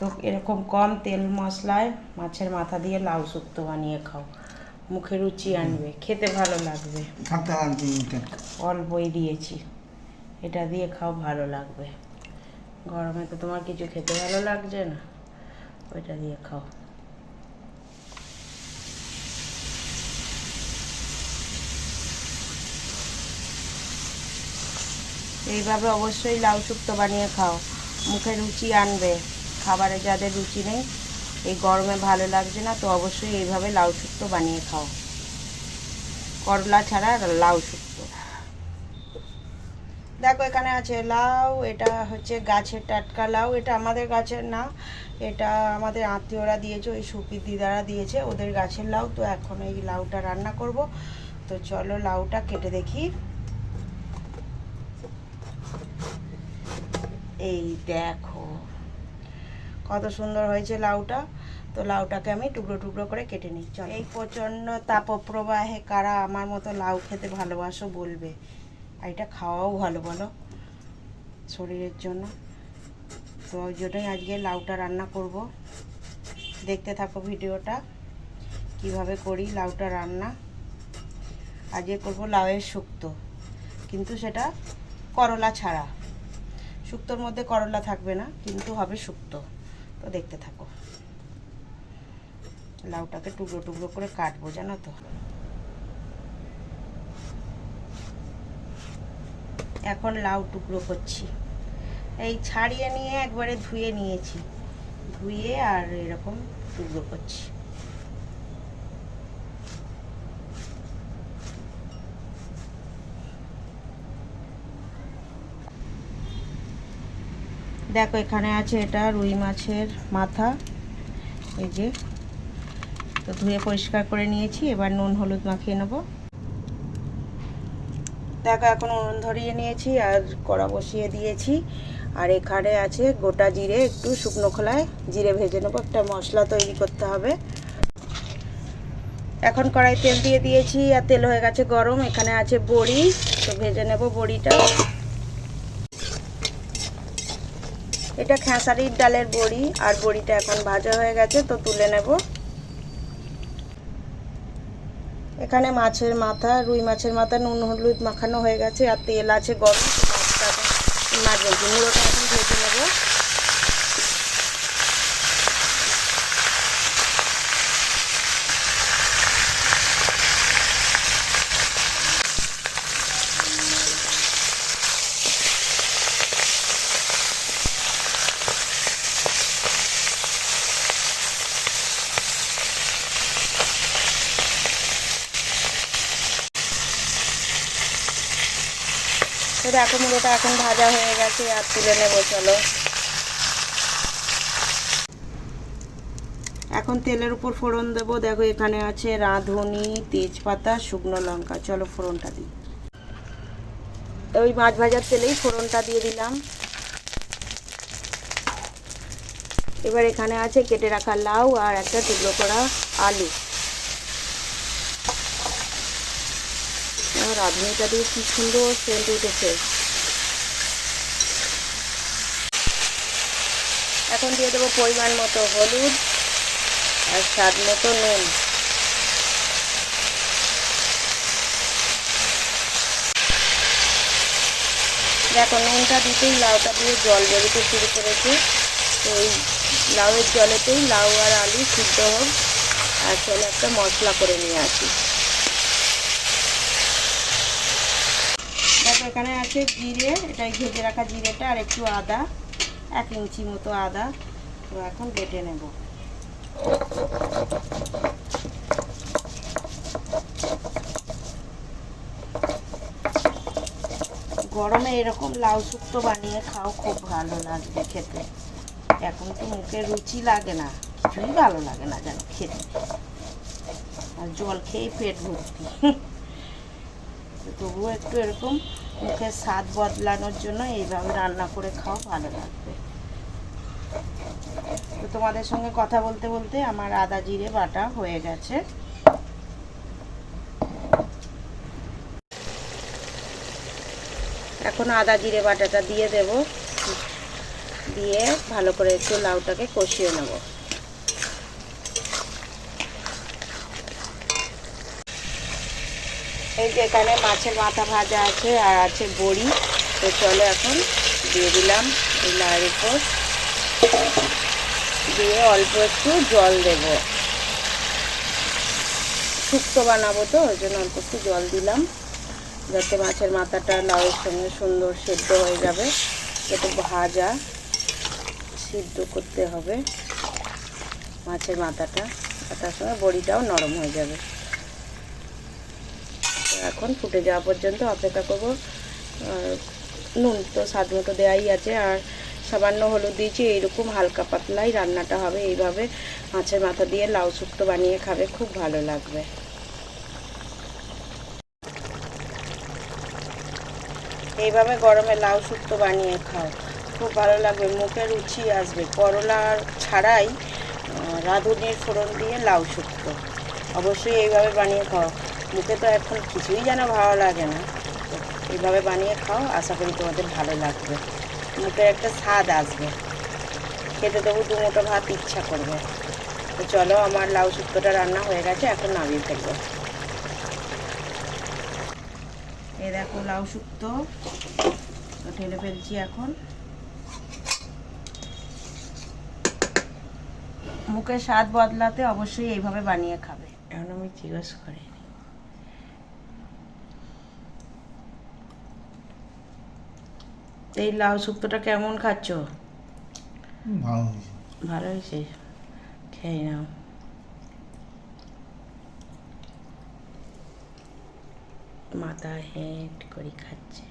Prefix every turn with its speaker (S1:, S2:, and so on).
S1: তো এরকম কম তেল মশলায় মাছের মাথা দিয়ে লাউ শুক্তো বানিয়ে খাও। মুখে রুচি আনবে খেতে ভালো লাগবে। অল্পই দিয়েছি। এটা দিয়ে খাও ভালো লাগবে। গরমে তো তোমার কিছু খেতে ভালো লাগছে না। ওইটা দিয়ে খাও। এইভাবে অবশ্যই লাউ শুক্তো বানিয়ে খাও। মুখে রুচি আনবে। খাবারে যাদের রুচি নেই, এই গরমে ভালো লাগছে না, তো অবশ্যই এইভাবে লাউ শুক্তো বানিয়ে খাও। করলা ছাড়া লাউ শুক্তো। দেখো, এখানে আছে লাউ, এটা হচ্ছে গাছের টাটকা লাউ, এটা আমাদের গাছের না, এটা আমাদের আত্মীয়রা দিয়েছে, ওই সুপির দিদারা দিয়েছে, ওদের গাছের লাউ, তো এখন এই লাউটা রান্না করব। তো চলো লাউটা কেটে দেখি। এই দেখো কত সুন্দর হয়েছে লাউটা। তো লাউটাকে আমি টুকরো টুকরো করে কেটে নিচ্ছি। এই প্রচণ্ড তাপপ্রবাহে কারা আমার মতো লাউ খেতে ভালোবাসো বলবে। আর এটা খাওয়াও ভালো, বলো। শরীরের জন্য। তো ওই জন্যই আজকে লাউটা রান্না করব। দেখতে থাকো ভিডিওটা। কীভাবে করি লাউটা রান্না। আজকে করব লাউয়ের শুক্তো। কিন্তু সেটা করলা ছাড়া। শুক্তোর মধ্যে করলা থাকবে না, কিন্তু হবে শুক্তো। তো দেখতে থাকো। লাউটাকে টুকরো টুকরো করে কাটবো, জানো তো। এখন লাউ টুকরো করছি। এই ছাড়িয়ে নিয়ে একবারে ধুয়ে নিয়েছি। ধুয়ে আর এরকম টুকরো করছি। দেখো, এখানে আছে এটা রুই মাছের মাথা। এই যে, তো ধুয়ে পরিষ্কার করে নিয়েছি। এবার নুন, হলুদ মাখিয়ে নেব। দেখো, এখন উনুন ধরিয়ে নিয়েছি আর কড়া বসিয়ে দিয়েছি। আর এখানে আছে গোটা জিরে, একটু শুকনো খোলায় জিরে ভেজে নেব। একটা মশলা তৈরি করতে হবে। এখন কড়াই তেল দিয়ে দিয়েছি। আর তেল হয়ে গেছে গরম। এখানে আছে বড়ি। তো ভেজে নেব বড়িটা। এটা খেসারির ডালের বড়ি, আর বড়িটা এখন ভাজা হয়ে গেছে, তো তুলে নেব। এখানে মাছের মাথা, রুই মাছের মাথা, নুন, হলুদ মাখানো হয়ে গেছে, আর তেল আছে গরম, তো মাছটা মাছ বলছি মুড়োটা এখন ভেজে নেব। তো দেখো মুড়োটা এখন ভাজা হয়ে গেছে, আর তুলে নেব, চলো। এখন তেলের উপর ফোড়ন দেবো। দেখো এখানে আছে রাঁধুনি, তেজপাতা, শুকনো লঙ্কা। চলো ফোড়নটা দিই। ওই মাছ ভাজার তেলেই ফোড়নটা দিয়ে দিলাম। এবার এখানে আছে কেটে রাখা লাউ আর একটা টুকরো করা আলু। আর রাঁধুনিটা দিয়ে কি সুন্দর সেন্ট উঠেছে। এখন দিয়ে দেবো পরিমাণ মতো হলুদ আর স্বাদ মতো নুন। দেখো, নুনটা দিতেই লাউটা দিয়ে জল বেরোতে শুরু করেছে। তো এই লাউয়ের জলেতেই লাউ আর আলু সিদ্ধ হোক। আর চলে একটা মশলা করে নিয়ে আসি। দেখো, এখানে আছে জিরে এটাই ভেজে রাখা জিরেটা আর একটু আদা, এক ইঞ্চি মতো আদা। তো এখন বেটে নেব। গরমে এরকম লাউ শুক্তো বানিয়ে খাও, খুব ভালো লাগবে খেতে। এখন তো মুখে রুচি লাগে না, কিছুই ভালো লাগে না যেন খেতে। আর জল খেয়েই পেট ভর্তি। তবুও একটু এরকম মুখের স্বাদ বদলানোর জন্য এইভাবে রান্না করে খাও ভালো লাগবে। তো তোমাদের সঙ্গে কথা বলতে বলতে আমার আদা জিরে বাটা হয়ে গেছে। এখন আদা জিরে বাটাটা দিয়ে দেব। দিয়ে ভালো করে একটু লাউটাকে কষিয়ে নেব। এই যে এখানে মাছের মাথা ভাজা আছে আর আছে বড়ি। তো চলো এখন দিয়ে দিলাম এই লাউয়ের উপর। দিয়ে অল্প একটু জল দেব। শুক্তো বানাবো তো, ওই জন্য অল্প একটু জল দিলাম। যাতে মাছের মাথাটা লাউয়ের সঙ্গে সুন্দর সেদ্ধ হয়ে যাবে। একটু ভাজা সিদ্ধ করতে হবে মাছের মাথাটা। আর তার সঙ্গে বড়িটাও নরম হয়ে যাবে। এখন ফুটে যাওয়া পর্যন্ত অপেক্ষা করব। নুন তো স্বাদ মতো দেওয়াই আছে আর সামান্য হলুদ দিয়েছি, এইরকম হালকা পাতলাই রান্নাটা হবে। এইভাবে মাছের মাথা দিয়ে লাউ শুক্তো বানিয়ে খাবে, খুব ভালো লাগবে। এইভাবে গরমে লাউ শুক্তো বানিয়ে খাও। খুব ভালো লাগবে, মুখে রুচি আসবে। করলা ছাড়াই রাঁধুনির ফোড়ন দিয়ে লাউ শুক্তো। অবশ্যই এইভাবে বানিয়ে খাও। মুখে তো এখন কিছুই যেন ভালো লাগে না। এইভাবে বানিয়ে খাও, আশা করি তোমাদের ভালো লাগবে। মুখে একটা স্বাদ আসবে। খেতে দেবো মুঠো ভাত ইচ্ছা করবে। তো চলো, আমার লাউ শুক্তোটা রান্না হয়ে গেছে, এখন নামিয়ে ফেলব। এ দেখো লাউ শুক্তো। ঢেলে ফেলছি এখন। মুখের স্বাদ বদলাতে অবশ্যই এইভাবে বানিয়ে খাবে। এখন আমি জিজ্ঞেস করি। এই লাউ শুক্তোটা কেমন খাচ্ছ?
S2: ভালো।
S1: ভালো হয়েছে? খেয়ে নাও। মাথা হেঁট করে খাচ্ছে।